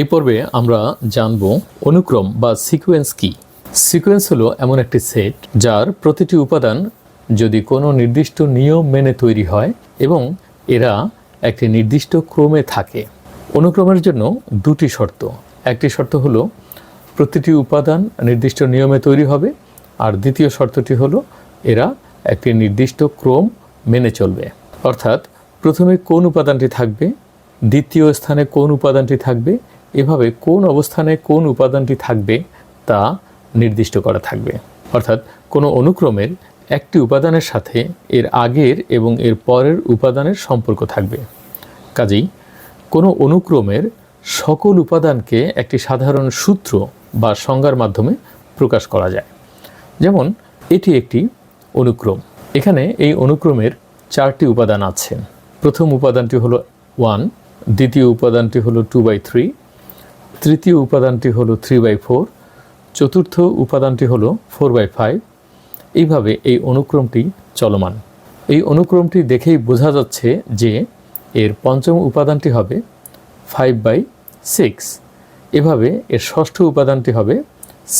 এই পর্বে আমরা জানব অনুক্রম বা সিকোয়েন্স কি। সিকোয়েন্স হলো এমন একটি সেট যার প্রতিটি উপাদান যদি কোনো নির্দিষ্ট নিয়ম মেনে তৈরি হয় এবং এরা একটি নির্দিষ্ট ক্রমে থাকে। অনুক্রমের জন্য দুটি শর্ত। একটি শর্ত হলো প্রতিটি উপাদান নির্দিষ্ট নিয়মে তৈরি হবে আর দ্বিতীয় শর্তটি হলো এরা একটি নির্দিষ্ট ক্রম মেনে চলবে। অর্থাৎ প্রথমে কোন উপাদানটি থাকবে, দ্বিতীয় স্থানে কোন উপাদানটি থাকবে এভাবে কোন অবস্থানে কোন উপাদানটি থাকবে তা নির্দিষ্ট করা থাকবে। অর্থাৎ কোনো অনুক্রমের একটি উপাদানের সাথে এর আগের এবং এর পরের উপাদানের সম্পর্ক থাকবে। কাজেই কোনো অনুক্রমের সকল উপাদানকে একটি সাধারণ সূত্র বা সংজ্ঞার মাধ্যমে প্রকাশ করা যায়। যেমন, এটি একটি অনুক্রম। এখানে এই অনুক্রমের চারটি উপাদান আছে। প্রথম উপাদানটি হলো ওয়ান দ্বিতীয় উপাদানটি হলো টু বাই থ্রি তৃতীয় উপাদানটি হলো থ্রি বাই ফোর চতুর্থ উপাদানটি হলো ফোর বাই ফাইভ এইভাবে এই অনুক্রমটি চলমান। এই অনুক্রমটি দেখেই বোঝা যাচ্ছে যে এর পঞ্চম উপাদানটি হবে ফাইভ বাই সিক্স এভাবে এর ষষ্ঠ উপাদানটি হবে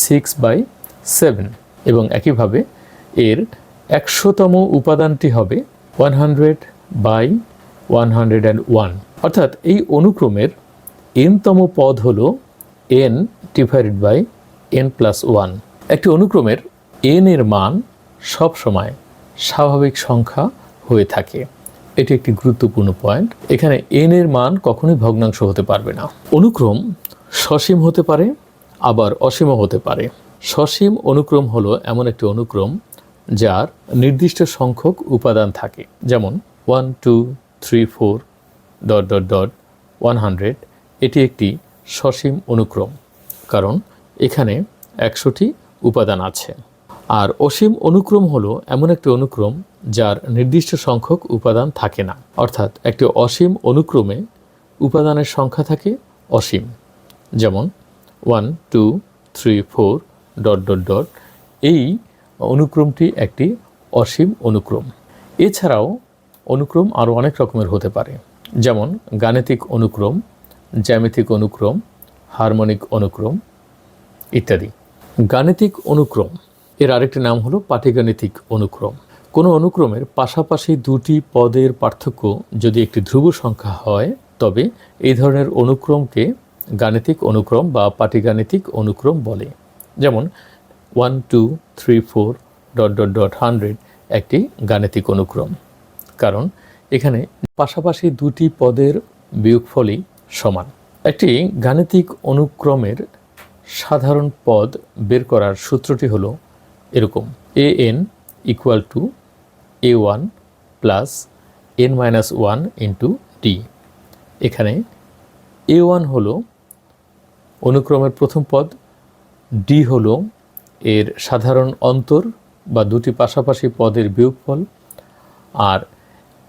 সিক্স বাই সেভেন এবং একইভাবে এর একশোতম উপাদানটি হবে one hundred by one hundred and one অর্থাৎ এই অনুক্রমের এনতম পদ হল N divided by N plus one একটি অনুক্রমের এন এর মান সব সময় স্বাভাবিক সংখ্যা হয়ে থাকে। এটি একটি গুরুত্বপূর্ণ পয়েন্ট এখানে এন এর মান কখনোই ভগ্নাংশ হতে পারবে না। অনুক্রম সসীম হতে পারে, আবার অসীমও হতে পারে। সসীম অনুক্রম হলো এমন একটি অনুক্রম যার নির্দিষ্ট সংখ্যক উপাদান থাকে। যেমন one two three four dot dot dot one hundred এটি একটি সসীম অনুক্রম, কারণ এখানে একশোটি উপাদান আছে। আর অসীম অনুক্রম হলো এমন একটি অনুক্রম যার নির্দিষ্ট সংখ্যক উপাদান থাকে না। অর্থাৎ একটি অসীম অনুক্রমে উপাদানের সংখ্যা থাকে অসীম। যেমন one, two, three, four, dot dot dot, এই অনুক্রমটি একটি অসীম অনুক্রম। এছাড়াও অনুক্রম আরও অনেক রকমের হতে পারে। যেমন গাণিতিক অনুক্রম জ্যামিতিক অনুক্রম, হারমোনিক অনুক্রম ইত্যাদি। গাণিতিক অনুক্রম, এর আরেকটি নাম হলো পাটিগাণিতিক অনুক্রম। কোনো অনুক্রমের পাশাপাশি দুটি পদের পার্থক্য যদি একটি ধ্রুব সংখ্যা হয়, তবে এই ধরনের অনুক্রমকে গাণিতিক অনুক্রম বা পাটিগাণিতিক অনুক্রম বলে। যেমন, one, two, three, four, dot dot dot, hundred একটি গাণিতিক অনুক্রম। কারণ, এখানে পাশাপাশি দুটি পদের বিয়োগফলই সমান। একটি গাণিতিক অনুক্রমের সাধারণ পদ বের করার সূত্রটি হলো এরকম। A N equal to A one plus N minus one into D এখানে এ ওয়ান হলো অনুক্রমের প্রথম পদ ডি হলো এর সাধারণ অন্তর বা দুটি পাশাপাশি পদের বিয়োগফল, আর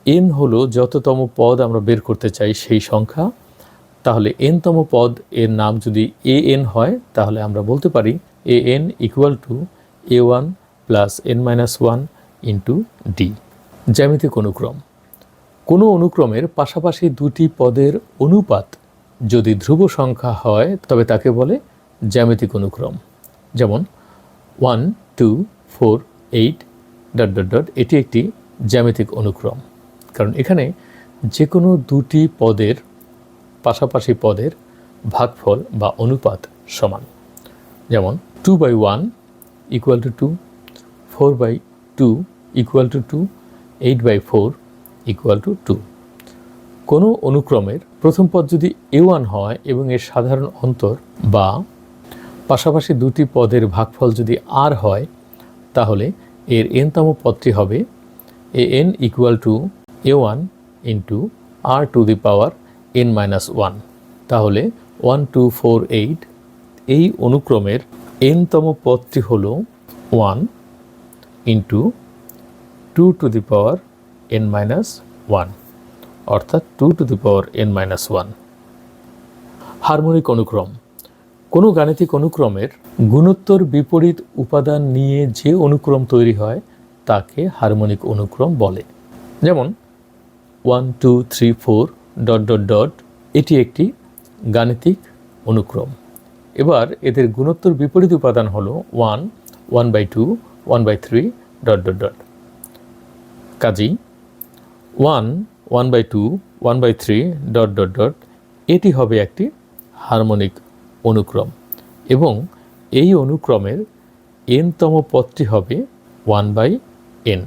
এন হলো যততম পদ আমরা বের করতে চাই সেই সংখ্যা তাহলে এনতম পদ, এর নাম যদি এ এন হয়, তাহলে আমরা বলতে পারি A N equal to A one plus N minus one into D জ্যামিতিক অনুক্রম। কোনো অনুক্রমের পাশাপাশি দুটি পদের অনুপাত যদি ধ্রুব সংখ্যা হয়, তবে তাকে বলে জ্যামিতিক অনুক্রম। যেমন one two four eight dot dot dot এটি একটি জ্যামিতিক অনুক্রম। কারণ এখানে যে কোনো দুটি পদের পাশাপাশি পদের ভাগফল বা অনুপাত সমান। যেমন two by one equal to two four by two equal to two eight by four equal to two কোনো অনুক্রমের প্রথম পদ যদি এ ওয়ান হয় এবং এর সাধারণ অন্তর বা পাশাপাশি দুটি পদের ভাগফল যদি আর হয়, তাহলে এর এনতম পদটি হবে A N equal to A one into R to the power N minus one তাহলে ওয়ান টু ফোর এইট এই অনুক্রমের এনতম পদটি হল one into two to the power N minus one অর্থাৎ two to the power N minus one harmonic অনুক্রম। কোনো গাণিতিক অনুক্রমের গুণোত্তর বিপরীত উপাদান নিয়ে যে অনুক্রম তৈরি হয়, তাকে হারমোনিক অনুক্রম বলে। যেমন one two three four dot dot dot এটি একটি গাণিতিক অনুক্রম। এবার এদের গুণোত্তর বিপরীত উপাদান হলো one one by two one by three dot dot dot কাজেই one one by two one by three dot dot dot এটি হবে একটি হারমোনিক অনুক্রম এবং এই অনুক্রমের এনতম পথটি হবে ওয়ান বাই এন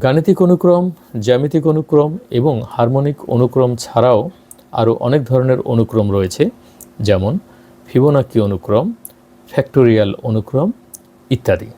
গাণিতিক অনুক্রম, জ্যামিতিক অনুক্রম এবং হারমোনিক অনুক্রম ছাড়াও আরও অনেক ধরনের অনুক্রম রয়েছে, যেমন ফিবোনাকি অনুক্রম, ফ্যাক্টোরিয়াল অনুক্রম ইত্যাদি।